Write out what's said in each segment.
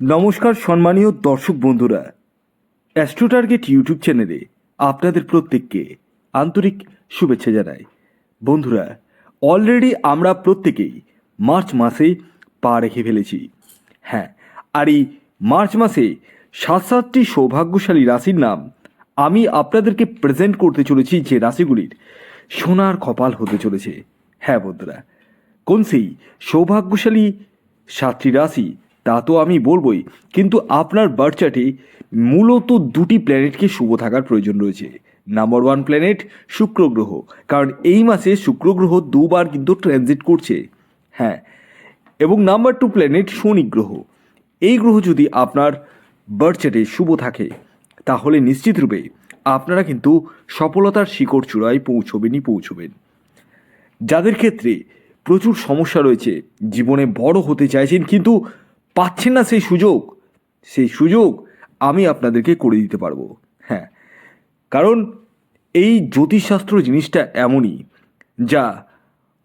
নমস্কার সম্মানীয় দর্শক বন্ধুরা। অ্যাস্ট্রো টার্গেট ইউটিউব চ্যানেলে আপনাদের প্রত্যেককে আন্তরিক শুভেচ্ছা জানাই। বন্ধুরা অলরেডি আমরা প্রত্যেকেই মার্চ মাসে পা রেখে ফেলেছি। হ্যাঁ আর এই মার্চ মাসে সাত সাতটি সৌভাগ্যশালী রাশির নাম আমি আপনাদেরকে প্রেজেন্ট করতে চলেছি যে রাশিগুলির সোনার কপাল হতে চলেছে। হ্যাঁ বন্ধুরা, কোন সেই সৌভাগ্যশালী সাতটি রাশি তা তো আমি বলবই। কিন্তু আপনার বার্থ চার্টে মূলত দুটি প্ল্যানেটকে শুভ থাকার প্রয়োজন রয়েছে। নাম্বার ওয়ান প্ল্যানেট শুক্র গ্রহ। কারণ এই মাসে শুক্র গ্রহ দুবার কিন্তু ট্রানজিট করছে। হ্যাঁ এবং নাম্বার টু প্ল্যানেট শনি গ্রহ। এই গ্রহ যদি আপনার বার্থ চার্টে শুভ থাকে, তাহলে নিশ্চিতরূপে আপনারা কিন্তু সফলতার শিকড় চূড়ায় পৌঁছবেনই পৌঁছবেন। যাদের ক্ষেত্রে প্রচুর সমস্যা রয়েছে, জীবনে বড় হতে চাইছেন কিন্তু পাচ্ছেন না সেই সুযোগ সেই সুযোগ আমি আপনাদেরকে করে দিতে পারব। হ্যাঁ কারণ এই জ্যোতিষশাস্ত্র জিনিসটা এমনই, যা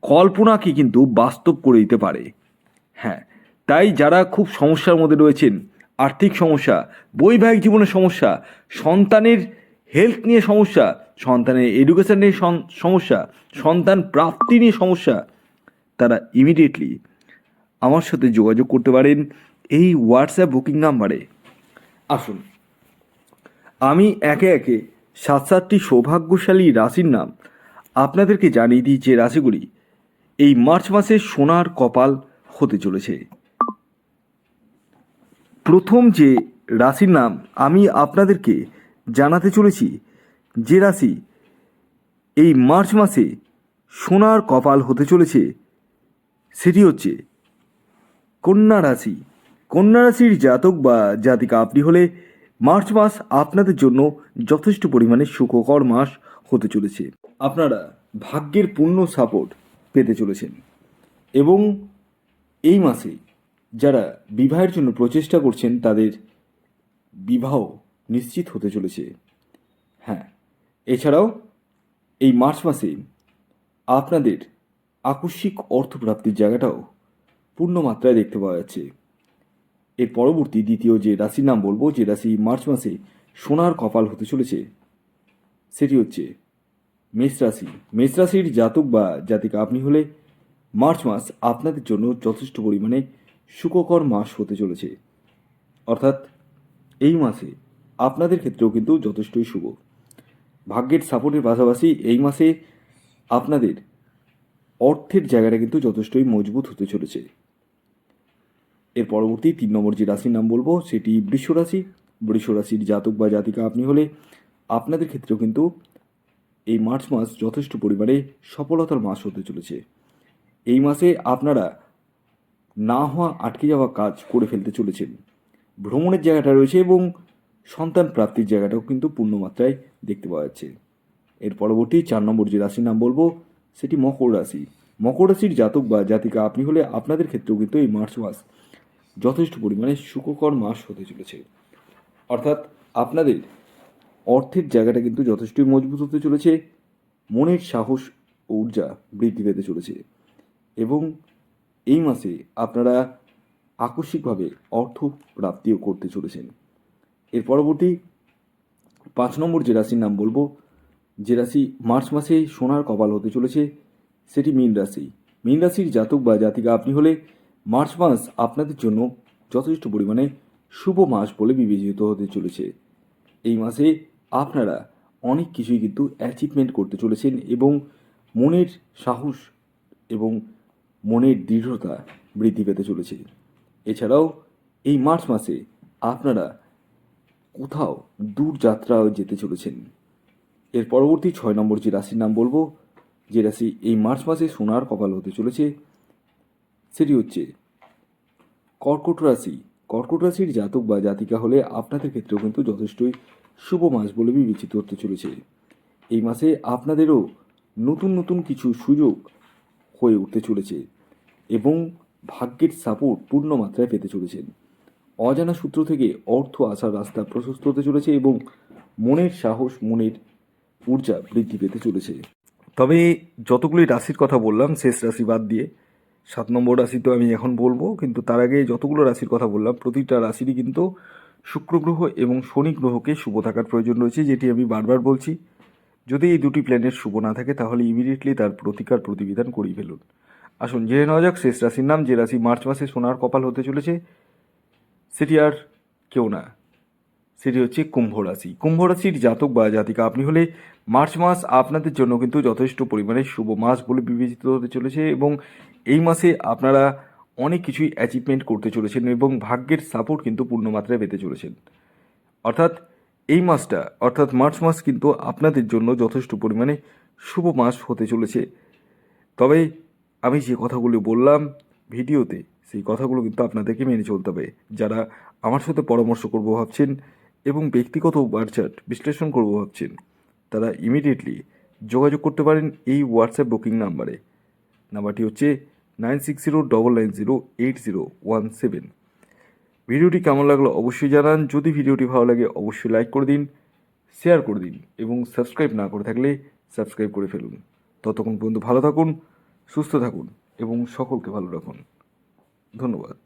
কল্পনাকে কিন্তু বাস্তব করে দিতে পারে। হ্যাঁ তাই যারা খুব সমস্যার মধ্যে রয়েছেন, আর্থিক সমস্যা, বৈবাহিক জীবনের সমস্যা, সন্তানের হেলথ নিয়ে সমস্যা, সন্তানের এডুকেশন নিয়ে সমস্যা, সন্তান প্রাপ্তি নিয়ে সমস্যা, তারা ইমিডিয়েটলি আমার সাথে যোগাযোগ করতে পারেন এই হোয়াটসঅ্যাপ বুকিং নাম্বারে আসুন। আমি একে একে সাত সাতটি সৌভাগ্যশালী রাশির নাম আপনাদেরকে জানিয়ে দিই যে রাশিগুলি এই মার্চ মাসে সোনার কপাল হতে চলেছে। প্রথম যে রাশির নাম আমি আপনাদেরকে জানাতে চলেছি যে রাশি এই মার্চ মাসে সোনার কপাল হতে চলেছে, সেটি হচ্ছে কন্যা রাশি। কন্যা রাশির জাতক বা জাতিকা আপনি হলে মার্চ মাস আপনাদের জন্য যথেষ্ট পরিমাণে সুখকর মাস হতে চলেছে। আপনারা ভাগ্যের পূর্ণ সাপোর্ট পেতে চলেছেন। এবং এই মাসে যারা বিবাহের জন্য প্রচেষ্টা করছেন, তাদের বিবাহ নিশ্চিত হতে চলেছে। হ্যাঁ এছাড়াও এই মার্চ মাসে আপনাদের আকস্মিক অর্থপ্রাপ্তির জায়গাটাও পূর্ণ মাত্রায় দেখতে পাওয়া যাচ্ছে। এর পরবর্তী দ্বিতীয় যে রাশির নাম বলব, যে রাশি মার্চ মাসে সোনার কপাল হতে চলেছে, সেটি হচ্ছে মেষ রাশি। মেষ রাশির জাতক বা জাতিকা আপনি হলে মার্চ মাস আপনাদের জন্য যথেষ্ট পরিমাণে সুখকর মাস হতে চলেছে। অর্থাৎ এই মাসে আপনাদের ক্ষেত্রেও কিন্তু যথেষ্টই শুভ। ভাগ্যের সাপোর্টের পাশাপাশি এই মাসে আপনাদের অর্থের জায়গাটা কিন্তু যথেষ্টই মজবুত হতে চলেছে। এর পরবর্তী তিন নম্বর যে রাশির নাম বলব, সেটি বৃষ রাশি। বৃষ রাশির জাতক বা জাতিকা আপনি হলে আপনাদের ক্ষেত্রেও কিন্তু এই মার্চ মাস যথেষ্ট পরিমাণে সফলতার মাস হতে চলেছে। এই মাসে আপনারা না হওয়া, আটকে যাওয়া কাজ করে ফেলতে চলেছেন। ভ্রমণের জায়গাটা রয়েছে এবং সন্তান প্রাপ্তির জায়গাটাও কিন্তু পূর্ণমাত্রায় দেখতে পাওয়া যাচ্ছে। এর পরবর্তী চার নম্বর যে রাশির নাম বলব সেটি মকর রাশি। মকর রাশির জাতক বা জাতিকা, আপনি হলে আপনাদের ক্ষেত্রেও কিন্তু এই মার্চ মাস যথেষ্ট পরিমাণে সুখকর মাস হতে চলেছে। অর্থাৎ আপনাদের অর্থের জায়গাটা কিন্তু যথেষ্টই মজবুত হতে চলেছে। মনের সাহস, ঊর্জা বৃদ্ধি পেতে চলেছে। এবং এই মাসে আপনারা আকস্মিকভাবে অর্থ প্রাপ্তিও করতে চলেছেন। এর পরবর্তী পাঁচ নম্বর যে রাশির নাম বলব যে রাশি মার্চ মাসে সোনার কপাল হতে চলেছে, সেটি মীন রাশি। মীন রাশির জাতক বা জাতিকা আপনি হলে মার্চ মাস আপনাদের জন্য যথেষ্ট পরিমাণে শুভ মাস বলে বিবেচিত হতে চলেছে। এই মাসে আপনারা অনেক কিছুই কিন্তু অ্যাচিভমেন্ট করতে চলেছেন এবং মনের সাহস এবং মনের দৃঢ়তা বৃদ্ধি পেতে চলেছে। এছাড়াও এই মার্চ মাসে আপনারা কোথাও দূর যাত্রাও যেতে চলেছেন। এর পরবর্তী ছয় নম্বর যে রাশির নাম বলব, যে রাশি এই মার্চ মাসে সোনার কপাল হতে চলেছে, সেটি হচ্ছে কর্কট রাশি। কর্কট রাশির জাতক বা জাতিকা হলে আপনাদের ক্ষেত্রেও কিন্তু যথেষ্টই শুভ মাস বলে বিবেচিত হতে চলেছে। এই মাসে আপনাদেরও নতুন নতুন কিছু সুযোগ হয়ে উঠতে চলেছে এবং ভাগ্যের সাপোর্ট পূর্ণ মাত্রায় পেতে চলেছেন। অজানা সূত্র থেকে অর্থ আসার রাস্তা প্রশস্ত হতে চলেছে এবং মনের সাহস, মনের ঊর্জা বৃদ্ধি পেতে চলেছে। তবে যতগুলি রাশির কথা বললাম, শেষ রাশি বাদ দিয়ে, সাত নম্বর রাশি তো আমি এখন বলব, কিন্তু তার আগে যতগুলো রাশির কথা বললাম, প্রতিটা রাশিরই কিন্তু শুক্র গ্রহ এবং শনি গ্রহকে শুভ থাকার প্রয়োজন রয়েছে, যেটি আমি বারবার বলছি। যদি এই দুটি প্ল্যানেট শুভ না থাকে, তাহলে ইমিডিয়েটলি তার প্রতিকার প্রতিবিধান করিয়ে ফেলুন। আসুন, জেনে নেওয়া যাক শেষ রাশির নাম, যে রাশি মার্চ মাসে সোনার কপাল হতে চলেছে, সেটি আর কেউ না। সেটি হচ্ছে কুম্ভ রাশি। কুম্ভ রাশির জাতক বা জাতিকা, আপনি হলে মার্চ মাস আপনাদের জন্য কিন্তু যথেষ্ট পরিমাণে শুভ মাস বলে বিবেচিত হতে চলেছে এবং এই মাসে আপনারা অনেক কিছুই অ্যাচিভমেন্ট করতে চলেছেন এবং ভাগ্যের সাপোর্ট কিন্তু পূর্ণমাত্রায় পেতে চলেছেন। অর্থাৎ এই মাসটা, অর্থাৎ মার্চ মাস কিন্তু আপনাদের জন্য যথেষ্ট পরিমাণে শুভ মাস হতে চলেছে। তবে আমি যে কথাগুলো বললাম ভিডিওতে, সেই কথাগুলো কিন্তু আপনাদেরকে মেনে চলতে হবে। যারা আমার সাথে পরামর্শ করব ভাবছেন এবং ব্যক্তিগত বার্চার্ট বিশ্লেষণ করব ভাবছেন। তারা ইমিডিয়েটলি যোগাযোগ করতে পারেন এই হোয়াটসঅ্যাপ বুকিং নাম্বারে। নাম্বারটি হচ্ছে nine six zero double nine zero eight zero one seven ভিডিওটি কেমন লাগল অবশ্যই জানান। যদি ভিডিওটি ভালো লাগে অবশ্যই লাইক করে দিন শেয়ার করে দিন এবং সাবস্ক্রাইব না করে থাকলে সাবস্ক্রাইব করে ফেলুন। ততক্ষণ পর্যন্ত ভালো থাকুন, সুস্থ থাকুন এবং সকলকে ভালো রাখুন। ধন্যবাদ।